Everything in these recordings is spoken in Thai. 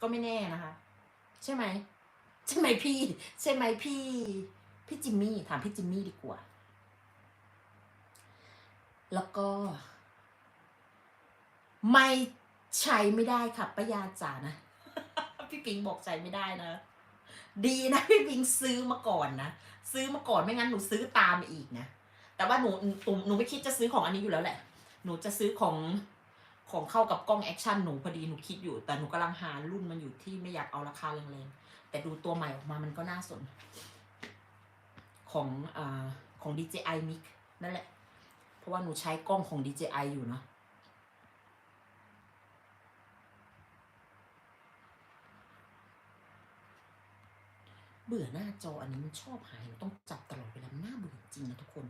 ก็ไม่แน่นะคะ ใช่ไหมใช่ไหมพี่ ใช่ไหมพี่ พี่จิมมี่ถามพี่จิมมี่ดีกว่า แล้วก็ ไม่ใช้ไม่ได้ค่ะป้ายาจ๋านะพี่ปิงบอกใช้ไม่ได้นะ ดีนะพี่ปิงซื้อมาก่อนนะซื้อมาก่อนไม่งั้นหนูซื้อตามอีกนะแต่ว่าหนูหนูหนูไม่คิดจะซื้อของอันนี้อยู่แล้วแหละ หนูจะซื้อของ ของเข้ากับกล้องแอคชั่นหนูพอดีหนูคิดอยู่ แต่หนูกำลังหารุ่นมันอยู่ที่ไม่อยากเอาราคาแรงๆ แต่ดูตัวใหม่ออกมามันก็น่าสน ของอ่าของ DJI Mic นั่นแหละ เพราะว่าหนูใช้กล้องของ DJI อยู่เนาะเบื่อหน้าจออันนี้มันชอบหายต้องจับตลอดเวลามันน่าเบื่อจริงนะทุกคน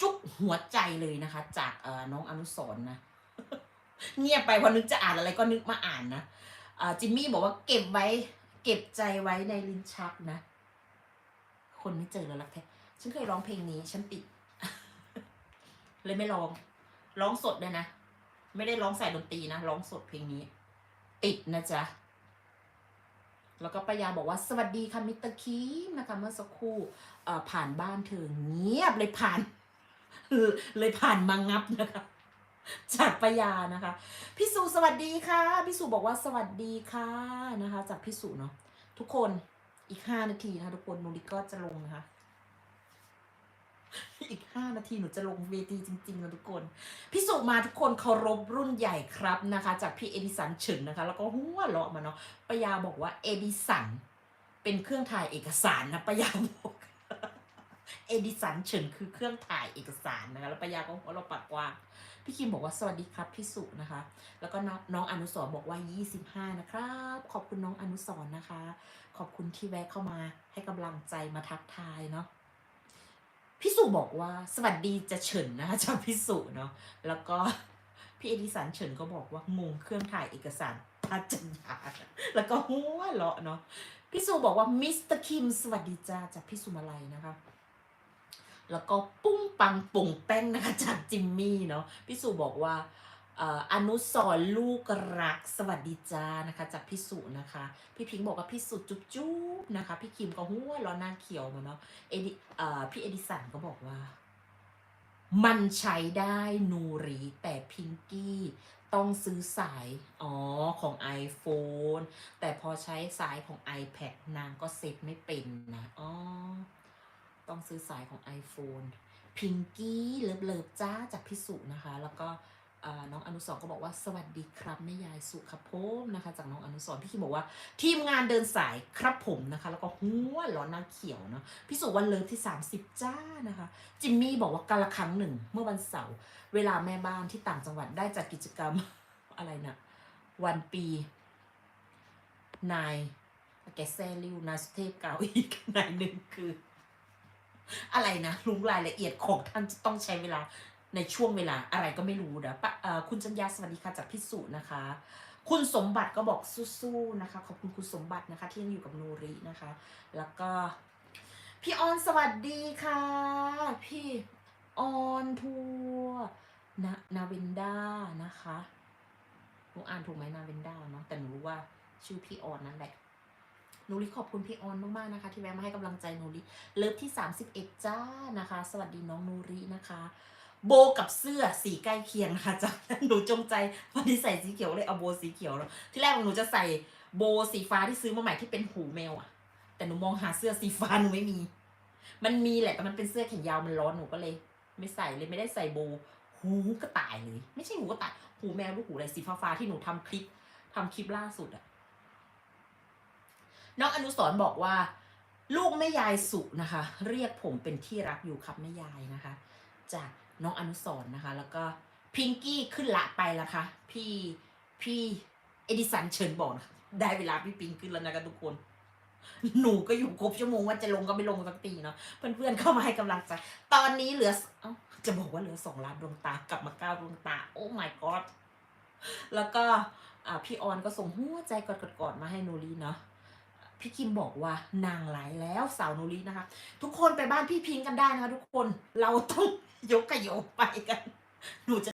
จุ๊บ หัวใจเลยนะคะ จากน้องอนุสรนะเงียบไปพอนึกจะอ่านอะไรก็นึกมาอ่านนะจิมมี่บอกว่าเก็บไว้ เก็บใจไว้ในลิ้นชักนะ คนไม่เจอแล้วรักแท้ฉันเคยร้องเพลงนี้ ฉันปิด เลยไม่ร้อง ร้องสดเลยนะ ไม่ได้ร้องใส่ดนตรีนะ ร้องสดเพลงนี้ ติดนะจ๊ะ แล้วก็ปยาบอกว่าสวัสดีค่ะมิสเตอร์คีมนะคะเมื่อสักครู่ผ่านบ้านเธอเงียบเลยผ่าน เลยผ่านมางับนะคะจากปยานะคะพี่สุสวัสดีค่ะพี่สุบอกว่าสวัสดีค่ะนะคะ จากพี่สุเนาะทุกคนอีกห้านาทีนะคะทุกคนนูริก็จะลงนะคะอีกห้านาทีหนูจะลงเวทีจริงๆนะทุกคนพี่สุมาทุกคนเคารพรุ่นใหญ่ครับนะคะ จากพี่เอดิสันเฉินนะคะ แล้วก็หัวเราะมาเนาะปยาบอกว่าเอดิสันเป็นเครื่องถ่ายเอกสารนะปยาบอก เอดิสันเฉินคือเครื่องถ่ายเอกสารนะคะแล้วปยาก็หัวเราปากกว้างพี่คิมบอกว่าสวัสดีครับพี่สุนะคะ แล้วก็น้องอนุสร์บอกว่า 25 นะครับ ขอบคุณน้องอนุสร์นะคะ ขอบคุณที่แวะเข้ามาให้กำลังใจมาทักทายเนาะพี่สุบอกว่าสวัสดีจะเฉินนะคะจากพี่สุเนาะแล้วก็พี่เอดิสันเฉินก็บอกว่างงเครื่องถ่ายเอกสารทัจัญญาแล้วก็หัวเราะเนาะพี่สุบอกว่ามิสเตอร์คิมสวัสดีจ้าจากพี่สุมาลัยนะคะ แล้วก็ปุ้งปังปุ่งแป้งนะคะจากจิมมี่เนาะพี่สุบอกว่าอนุสรลูกรักสวัสดีจ้านะคะจากพี่สุนะคะ พี่พิงค์บอกว่าพี่สุจุ๊บจุ๊บนะคะ พี่คิมก็หัวเราะหน้าเขียวมาเนาะเอดิเอ่อพี่เอดิสันก็บอกว่า มันใช้ได้นูรีแต่พิงกี้ต้องซื้อสาย อ๋อ ของ iPhone แต่พอใช้สายของ iPad นางก็เซ็ตไม่เป็นนะ อ๋อ ต้องซื้อสายของ iPhone พิงกี้เลิฟเลิฟจ้าจากพี่สุนะคะ แล้วก็น้องอนุสรก็บอกว่าสวัสดีครับแม่ยายสุครับผมนะคะ จากน้องอนุสรพี่คิมบอกว่า ทีมงานเดินสายครับผมนะคะ แล้วก็หัวร้อนหน้าเขียวเนาะพี่สุวันเลิฟที่ 30 จ้านะคะ จิมมี่บอกว่าการละครั้งหนึ่ง เมื่อวันเสาร์เวลาแม่บ้านที่ต่างจังหวัดได้จัดกิจกรรมอะไรนะวันปีนายแกแซลิวนายสุเทพเก่าอีกนายหนึ่งคือ อะไรนะรู้รายละเอียดของท่านจะต้องใช้เวลาในช่วงเวลาอะไรก็ไม่รู้นะปะเอ่อคุณจัญญาสวัสดีค่ะจากพิสุนะคะ คุณสมบัติก็บอกสู้ๆนะคะ ขอบคุณคุณสมบัตินะคะ ที่ยังอยู่กับนูรินะคะ แล้วก็ พี่ออนสวัสดีค่ะ พี่ออนทัวนานาเวนด้านะคะหนูอ่านถูกไหมนาเวนด้าเนาะแต่หนูรู้ว่าชื่อพี่ออนนั่นแหละ นูริขอบคุณพี่ออนมากๆนะคะ ที่แวะมาให้กำลังใจนูริเลิฟที่ 31 จ้านะคะ สวัสดีน้องนูรินะคะ โบกับเสื้อสีใกล้เคียงนะคะจ้าหนูจงใจวันนี้ใส่สีเขียวเลยเอาโบสีเขียวเนาะที่แรกหนูจะใส่โบสีฟ้าที่ซื้อมาใหม่ที่เป็นหูแมวอะแต่หนูมองหาเสื้อสีฟ้าหนูไม่มี มันมีแหละแต่มันเป็นเสื้อแขนยาวมันร้อนหนูก็เลย ไม่ใส่เลยไม่ได้ใส่โบหูกระต่ายเลย ไม่ใช่หูกระต่ายหูแมวหรือหูอะไรสีฟ้าๆที่หนูทำคลิปทำคลิปล่าสุดอะ น้องอนุสรบอกว่า ลูกแม่ยายสุนะคะ เรียกผมเป็นที่รักอยู่ครับแม่ยายนะคะจากน้องอนุสรนะคะ แล้วก็พิงกี้ขึ้นละไปละคะพี่พี่เอดิสันเชิญบอกได้เวลาพี่ปิงขึ้นแล้วนะคะทุกคน หนูก็อยู่ครบชั่วโมงว่าจะลงก็ไม่ลงสักทีเนาะเพื่อนๆเข้ามาให้กำลังใจตอนนี้เหลือเอ้าจะบอกว่าเหลือสองล้านดวงตากลับมาเก้าดวงตา โอ้ my god แล้วก็พี่ออนก็ส่งหัวใจกอดๆมาให้นูรีเนาะ พี่คิมบอกว่านางหลายแล้วสาวนูรีนะคะ ทุกคนไปบ้านพี่พิงกันได้นะคะทุกคนเราต้องยกกระโยกไปกันหนูจะ